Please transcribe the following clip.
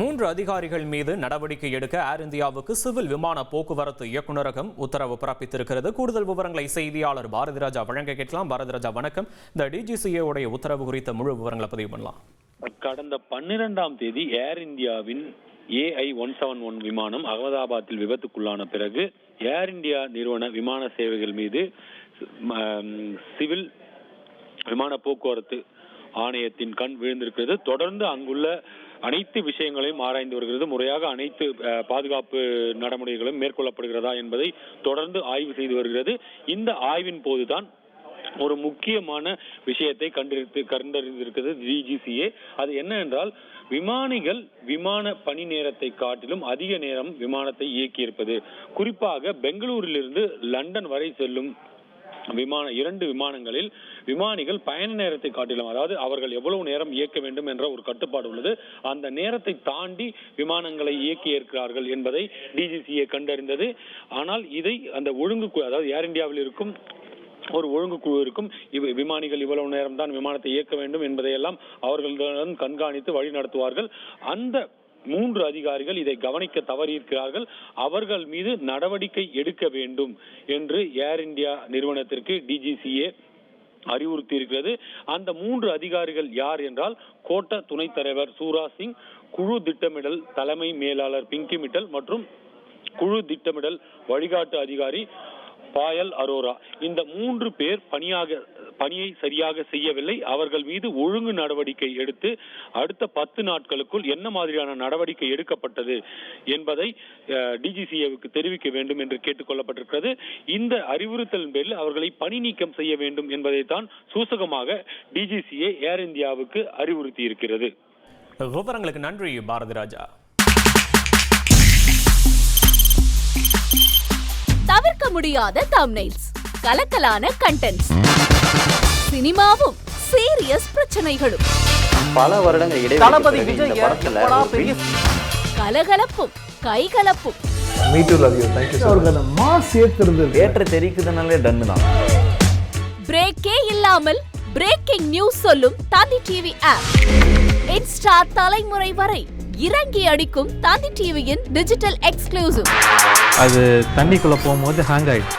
மூன்று அதிகாரிகள் மீது நடவடிக்கை எடுக்க ஏர் இந்தியாவுக்கு சிவில் விமான போக்குவரத்து இயக்குநரகம் உத்தரவு பிறப்பித்திருக்கிறது. கூடுதல் விவரங்களை செய்தியாளர் பாரதி ராஜா வழங்க கேட்கலாம். பாரதிராஜா வணக்கம். இந்த டிஜிசிஏ உடைய உத்தரவு குறித்த முழு விவரங்களை பதிவு பண்ணலாம். கடந்த பன்னிரெண்டாம் தேதி ஏர் இந்தியாவின் ஏஐ ஒன் செவன் ஒன் விமானம் அகமதாபாத்தில் விபத்துக்குள்ளான பிறகு ஏர் இந்தியா நிறுவன விமான சேவைகள் மீது சிவில் விமான போக்குவரத்து ஆணையத்தின் கண் விழுந்திருக்கிறது. தொடர்ந்து அங்குள்ள அனைத்து விஷயங்களையும் ஆராய்ந்து வருகிறது. முறையாக அனைத்து பாதுகாப்பு நடைமுறைகளும் மேற்கொள்ளப்படுகிறதா என்பதை தொடர்ந்து ஆய்வு செய்து வருகிறது. இந்த ஆய்வின் போதுதான் ஒரு முக்கியமான விஷயத்தை கண்டறிந்து கண்டறிந்திருக்கிறது டிஜிசிஏ அது என்ன என்றால் விமானிகள் விமான பணி நேரத்தை காட்டிலும் அதிக நேரம் விமானத்தை இயக்கியிருப்பது. குறிப்பாக பெங்களூரிலிருந்து லண்டன் வரை செல்லும் விமான இரண்டு விமானங்களில் விமானிகள் பயண நேரத்தை காட்டிலும் அதாவது அவர்கள் எவ்வளவு நேரம் இயக்க வேண்டும் என்ற ஒரு கட்டுப்பாடு உள்ளது. அந்த நேரத்தை தாண்டி விமானங்களை இயக்கி இருக்கிறார்கள் என்பதை டிஜிசிஏ கண்டறிந்தது. ஆனால் இதை அந்த ஒழுங்கு அதாவது ஏர் இந்தியாவில் இருக்கும் ஒரு ஒழுங்கு குழு இருக்கும் இவ் விமானிகள் இவ்வளவு நேரம் தான் விமானத்தை இயக்க வேண்டும் என்பதையெல்லாம் அவர்களுடன் கண்காணித்து வழி நடத்துவார்கள். அந்த மூன்று அதிகாரிகள் இதை கவனிக்க தவறியிருக்கிறார்கள். அவர்கள் மீது நடவடிக்கை எடுக்க வேண்டும் என்று ஏர் இந்தியா நிறுவனத்திற்கு டிஜிசிஏ அறிவுறுத்தி இருக்கிறது அந்த மூன்று அதிகாரிகள் யார் என்றால் கோட்ட துணைத் தலைவர் சூரா சிங் குழு திட்டமிடல் தலைமை மேலாளர் பிங்கி மிட்டல் மற்றும் குழு திட்டமிடல் வழிகாட்டு அதிகாரி பாயல் அரோரா. இந்த மூன்று பேர் பணியாக பணியை சரியாக செய்யவில்லை. அவர்கள் மீது ஒழுங்கு நடவடிக்கை எடுத்து அடுத்த பத்து நாட்களுக்குள் என்ன மாதிரியான நடவடிக்கை எடுக்கப்பட்டது என்பதை டிஜிசிஏவுக்கு தெரிவிக்க வேண்டும் என்று கேட்டுக்கொள்ளப்பட்டிருக்கிறது. இந்த அறிவுறுத்தலின் பேரில் அவர்களை பணி நீக்கம் செய்ய வேண்டும் என்பதைத்தான் சூசகமாக டிஜிசிஏ ஏர் இந்தியாவுக்கு அறிவுறுத்தி இருக்கிறது விவரங்களுக்கு நன்றி பாரதி ராஜா. தவிர்க்க முடியாத தம்னைல்ஸ் கலக்கலான கண்டென்ட்ஸ் சினிமாவும் சீரியஸ் பிரச்சனைகளும். பல வருடங்கள் இடைவெளி கலகலப்பும் கைகலப்பும். பிரேக்கே இல்லாமல் பிரேக்கிங் நியூஸ் சொல்லும் தந்தி டிவி ஆப் இன்ஸ்டா தலைமுறை வரை இறங்கி அடிக்கும் தந்தி டிவியின் டிஜிட்டல் எக்ஸ்க்ளூசிவ் அது தண்ணிக்குள்ள போகும்போது ஹேங் ஆயிடுச்சு